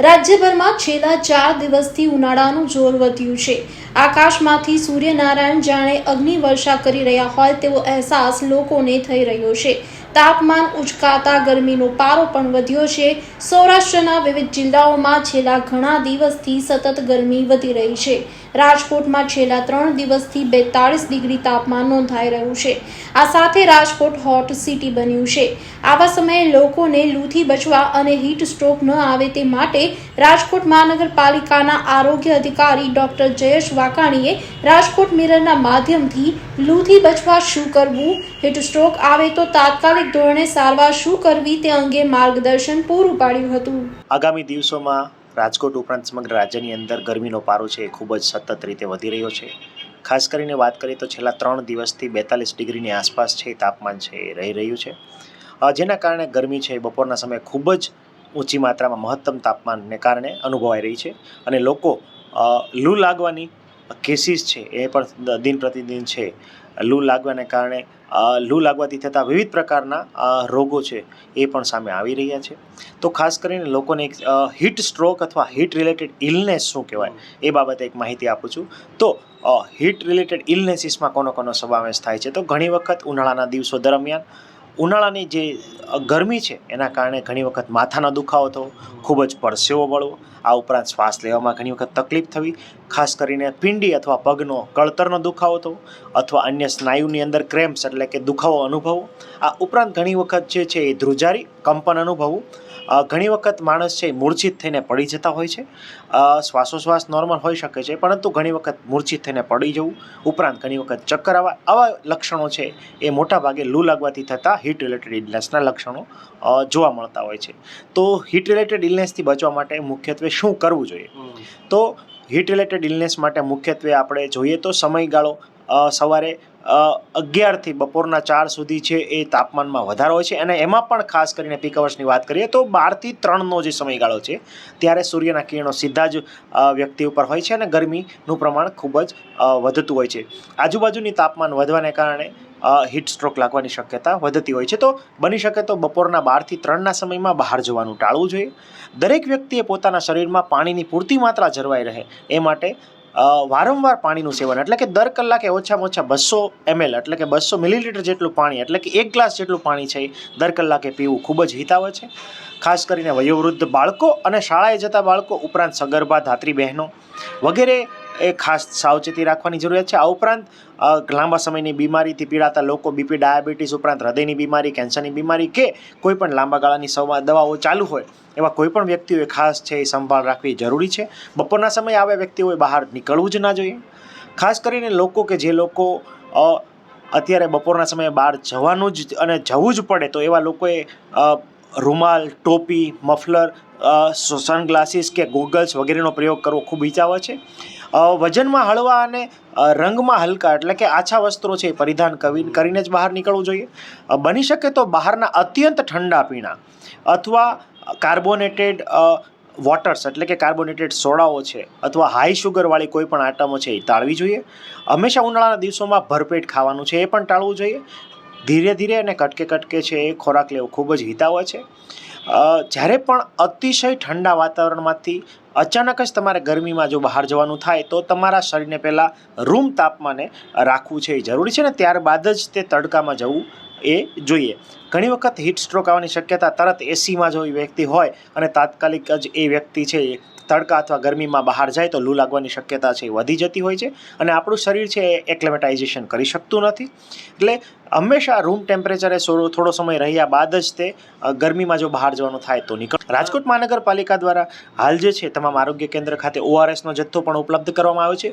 રાજ્યભરમાં છેલ્લા ચાર દિવસથી ઉનાળાનું જોર વધ્યું છે. આકાશમાંથી સૂર્યનારાયણ જાણે અગ્નિવર્ષા કરી રહ્યા હોય તેવો અહેસાસ લોકોને થઈ રહ્યો છે. તાપમાન ઉચકાતા ગરમીનો પારો પણ વધ્યો છે. સૌરાષ્ટ્રના વિવિધ જિલ્લાઓમાં છેલ્લા ઘણા દિવસથી સતત ગરમી વધી રહી છે. રાજકોટમાં છેલ્લા ત્રણ દિવસથી બેતાળીસ ડિગ્રી તાપમાન નોંધાઈ રહ્યું છે. આ સાથે રાજકોટ હોટ સિટી બન્યું છે. આવા સમયે લોકોને લૂથી બચવા અને હીટ સ્ટ્રોક ન આવે તે માટે રાજકોટ મહાનગરપાલિકાના આરોગ્ય અધિકારી ડોક્ટર જયેશ વાકાણીએ રાજકોટ મિરરના માધ્યમથી લૂથી બચવા શું કરવું, હીટ સ્ટ્રોક આવે તો તાત્કાલિક ધોરણે સારવાર શું કરવી તે અંગે માર્ગદર્શન પૂરું પાડ્યું હતું. આગામી દિવસોમાં રાજકોટ ઉપરાંત સમગ્ર રાજ્યની અંદર ગરમીનો પારો છે એ ખૂબ જ સતત રીતે વધી રહ્યો છે. ખાસ કરીને વાત કરીએ તો છેલ્લા ત્રણ દિવસથી બેતાલીસ ડિગ્રીની આસપાસ છે તાપમાન છે એ રહી રહ્યું છે. જેના કારણે ગરમી છે બપોરના સમયે ખૂબ જ ઊંચી માત્રામાં મહત્તમ તાપમાનને કારણે અનુભવાઈ રહી છે અને લોકો લૂ લાગવાની કેસીસ છે એ પણ દિન પ્રતિદિન છે. લૂ લાગવાને કારણે લૂ લાગવાથી થતા વિવિધ પ્રકારના રોગો છે એ પણ સામે આવી રહ્યા છે. તો ખાસ કરીને લોકોને એક હીટ સ્ટ્રોક અથવા હીટ રિલેટેડ ઇલનેસ શું કહેવાય એ બાબતે એક માહિતી આપું છું. તો હીટ રિલેટેડ ઇલનેસીસમાં કોનો કોનો સમાવેશ થાય છે? તો ઘણી વખત ઉનાળાના દિવસો દરમિયાન ઉનાળાની જે ગરમી છે એના કારણે ઘણી વખત માથાનો દુખાવો થવો ખૂબ જ પરસેવો વળવો આ ઉપરાંત શ્વાસ લેવામાં ઘણી વખત તકલીફ થવી ખાસ કરીને પિંડી અથવા પગનો કળતરનો દુખાવો થવો અથવા અન્ય સ્નાયુની અંદર ક્રેમ્પ્સ એટલે કે દુખાવો અનુભવવો. આ ઉપરાંત ઘણી વખત જે છે એ ધ્રુજારી કંપન અનુભવવું. ઘણી વખત માણસ છે એ મૂર્છિત થઈને પડી જતા હોય છે. શ્વાસોશ્વાસ નોર્મલ હોઈ શકે છે પરંતુ ઘણી વખત મૂર્છિત થઈને પડી જવું. ઉપરાંત ઘણી વખત ચક્કર આવા આવા લક્ષણો છે એ મોટા ભાગે લૂ લાગવાથી થતા હીટ રિલેટેડ ઇલનેસના લક્ષણો જોવા મળતા હોય છે. તો હીટ રિલેટેડ ઇલનેસથી બચવા માટે મુખ્યત્વે શું કરવું જોઈએ? તો હીટ રિલેટેડ ઇલનેસ માટે મુખ્યત્વે આપણે જોઈએ તો સમયગાળો સવારે અગિયારથી બપોરના ચાર સુધી છે એ તાપમાનમાં વધારો હોય છે. અને એમાં પણ ખાસ કરીને પીક અવર્સની વાત કરીએ તો બારથી ત્રણનો જે સમયગાળો છે, ત્યારે સૂર્યના કિરણો સીધા જ વ્યક્તિ ઉપર હોય છે અને ગરમીનું પ્રમાણ ખૂબ જ વધતું હોય છે. આજુબાજુની તાપમાન વધવાને કારણે હીટ સ્ટ્રોક લાગવાની શક્યતા વધતી હોય છે. તો બની શકે તો બપોરના બારથી ત્રણના સમયમાં બહાર જવાનું ટાળવું જોઈએ. દરેક વ્યક્તિએ પોતાના શરીરમાં પાણીની પૂરતી માત્રા જળવાઈ રહે. એ માટે વારંવાર પાણીનું સેવન, એટલે કે દર કલાકે ઓછામાં ઓછા બસો એમએલ એટલે કે બસો મિલીલીટર જેટલું પાણી, એટલે કે એક ગ્લાસ જેટલું પાણી છે દર કલાકે પીવું ખૂબ જ હિતાવ છે. ખાસ કરીને વયોવૃદ્ધ બાળકો અને શાળાએ જતા બાળકો ઉપરાંત સગર્ભા, ધાત્રી બહેનો વગેરે એ ખાસ સાવચેતી રાખવાની જરૂરિયાત છે. આ ઉપરાંત લાંબા સમયની બીમારીથી પીડાતા લોકો, બીપી, ડાયાબિટીસ ઉપરાંત હૃદયની બીમારી, કેન્સરની બીમારી કે કોઈ પણ લાંબા ગાળાની દવાઓ ચાલુ હોય, એવા કોઈ પણ વ્યક્તિઓએ ખાસ છે એ સંભાળ રાખવી જરૂરી છે. બપોરના સમયે આવા વ્યક્તિઓએ બહાર નીકળવું જ ના જોઈએ. ખાસ કરીને લોકો કે જે લોકો અત્યારે બપોરના સમયે બહાર જવાનું જ અને જવું જ પડે તો એવા લોકોએ રૂમાલ, ટોપી, મફલર સનગ્લાસીસ કે ગોગલ્સ વગેરેનો પ્રયોગ કરવો ખૂબ હિતાવ છે. વજનમાં હળવા અને રંગમાં હલકા એટલે કે આછા વસ્ત્રો છે એ પરિધાન કરી કરીને જ બહાર નીકળવું જોઈએ. બની શકે તો બહારના અત્યંત ઠંડા પીણા અથવા કાર્બોનેટેડ વોટર્સ એટલે કે કાર્બોનેટેડ સોડાઓ છે અથવા હાઈ શુગરવાળી કોઈ પણ આઇટમો છે એ ટાળવી જોઈએ. હંમેશા ઉનાળાના દિવસોમાં ભરપેટ ખાવાનું છે એ પણ ટાળવું જોઈએ. ધીરે ધીરે અને કટકે કટકે છે એ ખોરાક લેવો ખૂબ જ હિતાવ છે. જ્યારે પણ અતિશય ઠંડા વાતાવરણમાંથી અચાનક જ તમારે ગરમીમાં જો બહાર જવાનું થાય તો તમારા શરીરને પહેલાં રૂમ તાપમાને રાખવું છે એ જરૂરી છે ને ત્યારબાદ જ તે તડકામાં જવું એ જોઈએ. ઘણી વખત હીટ સ્ટ્રોક આવવાની શક્યતા તરત એસીમાં જો એ વ્યક્તિ હોય અને તાત્કાલિક જ એ વ્યક્તિ છે એ તડકા અથવા ગરમીમાં બહાર જાય તો લૂ લાગવાની શક્યતા છે એ વધી જતી હોય છે અને આપણું શરીર છે એ એક્લેમેટાઇઝેશન કરી શકતું નથી. એટલે હંમેશા રૂમ ટેમ્પરેચરે થોડો સમય રહ્યા બાદ જ તે ગરમીમાં જો બહાર જવાનું થાય તો નીકળ રાજકોટ મહાનગરપાલિકા દ્વારા હાલ જે છે તમામ આરોગ્ય કેન્દ્ર ખાતે ઓઆરએસનો જથ્થો પણ ઉપલબ્ધ કરવામાં આવ્યો છે.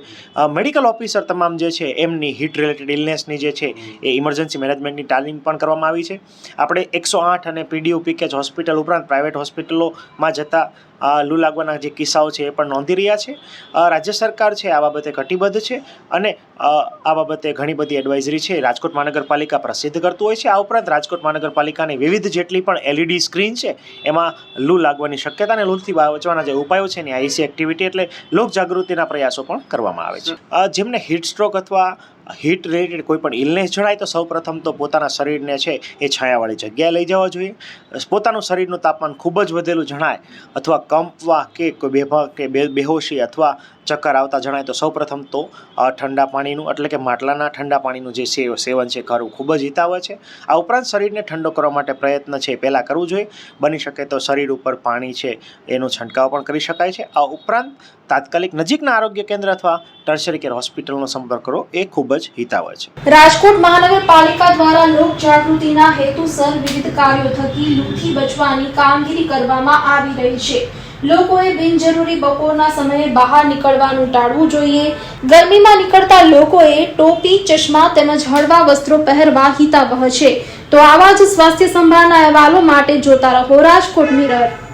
મેડિકલ ઓફિસર તમામ જે છે એમની હીટ રિલેટેડ ઇલનેસની જે છે એ ઇમરજન્સી મેનેજમેન્ટની તાલીમ પણ કરવામાં આવી છે. આપણે એકસો આઠ અને પીડીયુ પીકેજ હોસ્પિટલ ઉપરાંત પ્રાઇવેટ હોસ્પિટલોમાં જતા લૂ લાગવાના જે કિસ્સાઓ છે એ પણ નોંધી રહ્યા છે. રાજ્ય સરકાર છે આ બાબતે કટિબદ્ધ છે અને આ બાબતે ઘણી બધી એડવાઇઝરી છે. રાજકોટ મહાનગરપાલિકા પ્રસિદ્ધ કરતું હોય છે. આ ઉપરાંત રાજકોટ મહાનગરપાલિકાની વિવિધ જેટલી પણ એલઈડી સ્ક્રીન છે, એમાં લૂ લાગવાની શક્યતા અને લૂથી બચવાના જે ઉપાયો છે એની આઈસી એક્ટિવિટી એટલે લોક જાગૃતિના પ્રયાસો પણ કરવામાં આવે છે. જેમને હીટ સ્ટ્રોક અથવા હીટ રિલેટેડ કોઈ પણ ઇલનેસ જણાય તો સૌપ્રથમ તો પોતાના શરીરને છે એ છાયાવાળી જગ્યાએ લઈ જવા જોઈએ. પોતાનું શરીરનું તાપમાન ખૂબ જ વધેલું જણાય અથવા કંપવા કે કોઈ બેભા કે બેહોશી અથવા ચક્કર આવતા જણાય તો સૌપ્રથમ તો ઠંડા પાણીનું એટલે કે માટલાના ઠંડા પાણીનું જે સેવન છે કરવું ખૂબ જ હિતાવહ છે. આ ઉપરાંત શરીરને ઠંડો કરવા માટે પ્રયત્ન છે, પહેલાં કરવું જોઈએ. બની શકે તો શરીર ઉપર પાણી છે, એનો છંટકાવ પણ કરી શકાય છે. આ ઉપરાંત તાત્કાલિક નજીકના આરોગ્ય કેન્દ્ર અથવા ટર્શરી કેર હોસ્પિટલનો સંપર્ક કરો એ ખૂબ જ હિતાવહ છે. રાજકોટ મહાનગરપાલિકા દ્વારા લોક જાગૃતિના હેતુસર વિવિધ કાર્યો થકી લૂથી બચવાની કામગીરી કરવામાં આવી રહી છે. લોકોએ બિનજરૂરી બપોરના સમયે બહાર નીકળવાનું ટાળવું જોઈએ. ગરમીમાં નીકળતા લોકોએ ટોપી, ચશ્મા તેમજ હળવા વસ્ત્રો પહેરવા હિતાવહ છે. તો આવા જ સ્વાસ્થ્ય સંભાળના અહેવાલો માટે જોતા રહો રાજકોટ મિરર